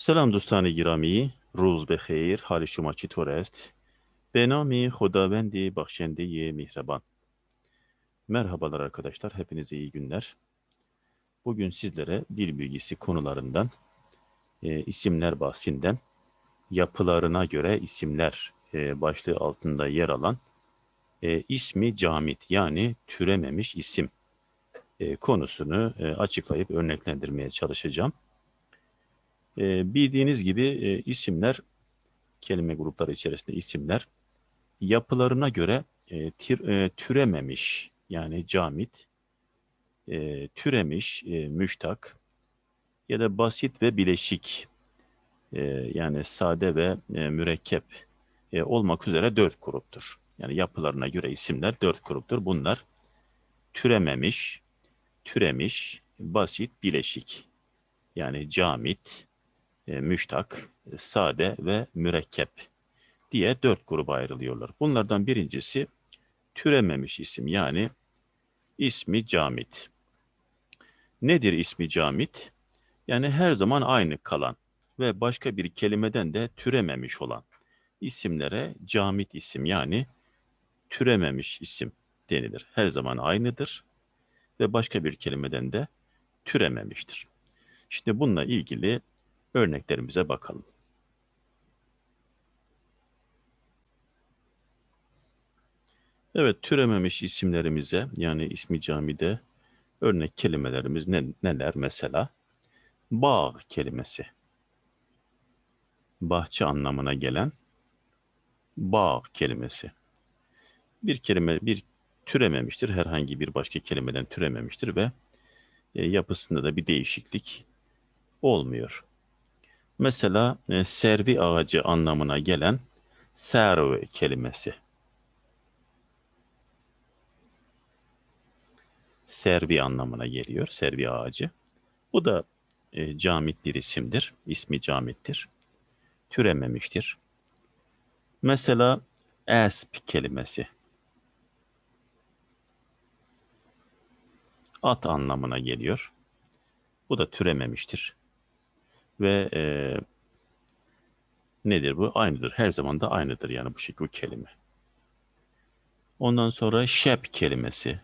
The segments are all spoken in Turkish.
سلام دوستان گرامی روز بخیر حال شما چطور است به نام خداوند بخشنده mihraban Merhabalar arkadaşlar hepinize iyi günler Bugün sizlere dil bilgisi konularından e, isimler bahsinden yapılarına göre isimler e, başlığı altında yer alan e, ismi camit yani türememiş isim e, konusunu e, açıklayıp örneklendirmeye çalışacağım. E, bildiğiniz gibi e, isimler, kelime grupları içerisinde isimler yapılarına göre e, tir, e, türememiş yani camit, e, türemiş, e, müştak ya da basit ve bileşik e, yani sade ve e, mürekkep e, olmak üzere dört gruptur. Yani yapılarına göre isimler dört gruptur. Bunlar türememiş, türemiş, basit, bileşik. Yani camit, e, müştak, e, sade ve mürekkep diye dört gruba ayrılıyorlar. Bunlardan birincisi türememiş isim yani ismi camit. Nedir ismi camit? Yani her zaman aynı kalan ve başka bir kelimeden de türememiş olan isimlere camit isim yani türememiş isim denilir. Her zaman aynıdır ve başka bir kelimeden de türememiştir. İşte bununla ilgili örneklerimize bakalım. Evet, türememiş isimlerimize yani ismi camide örnek kelimelerimiz ne, neler mesela? Bağ kelimesi. Bahçe anlamına gelen bağ kelimesi. Bir kelime bir türememiştir. Herhangi bir başka kelimeden türememiştir ve e, yapısında da bir değişiklik olmuyor. Mesela e, servi ağacı anlamına gelen serv kelimesi. Servi anlamına geliyor, servi ağacı. Bu da e, camit bir isimdir. İsmi camittir. Türememiştir. Mesela esp kelimesi. At anlamına geliyor. Bu da türememiştir. Ve e, nedir bu? Aynıdır. Her zaman da aynıdır yani bu şekilde kelime. Ondan sonra şep kelimesi.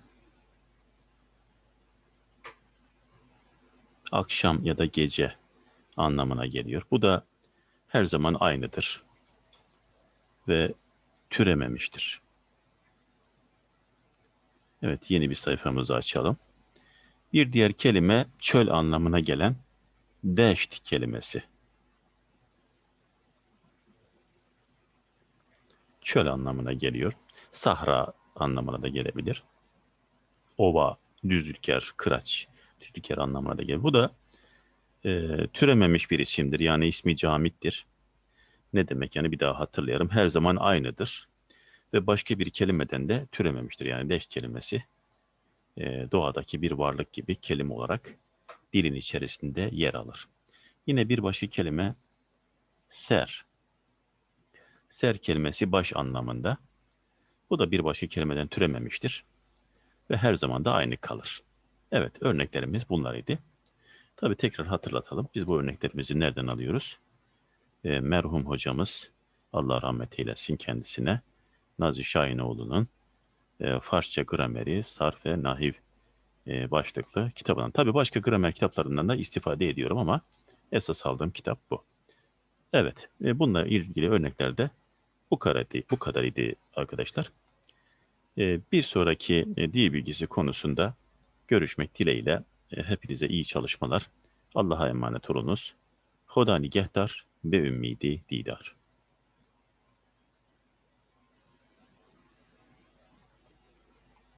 Akşam ya da gece anlamına geliyor. Bu da her zaman aynıdır. Ve türememiştir. Evet yeni bir sayfamızı açalım. Bir diğer kelime çöl anlamına gelen deşt kelimesi. Çöl anlamına geliyor. Sahra anlamına da gelebilir. Ova, düzlüker, kıraç, düzlüker anlamına da gelir. Bu da e, türememiş bir isimdir. Yani ismi camittir. Ne demek? Yani bir daha hatırlayalım. Her zaman aynıdır. Ve başka bir kelimeden de türememiştir. Yani deş kelimesi e, doğadaki bir varlık gibi kelime olarak dilin içerisinde yer alır. Yine bir başka kelime ser. Ser kelimesi baş anlamında. Bu da bir başka kelimeden türememiştir. Ve her zaman da aynı kalır. Evet örneklerimiz bunlar. Tabi tekrar hatırlatalım. Biz bu örneklerimizi nereden alıyoruz? E, merhum hocamız Allah rahmet eylesin kendisine Nazi Şahinoğlu'nun e, Farsça grameri, sarf ve nahiv e, başlıklı kitabından. Tabii başka gramer kitaplarından da istifade ediyorum ama esas aldığım kitap bu. Evet, e, bununla ilgili örneklerde bu kadar, bu kadar idi arkadaşlar. E, bir sonraki e, dil bilgisi konusunda görüşmek dileğiyle e, hepinize iyi çalışmalar. Allah'a emanet olunuz. Hoda nigehtar ve ümmidi didar.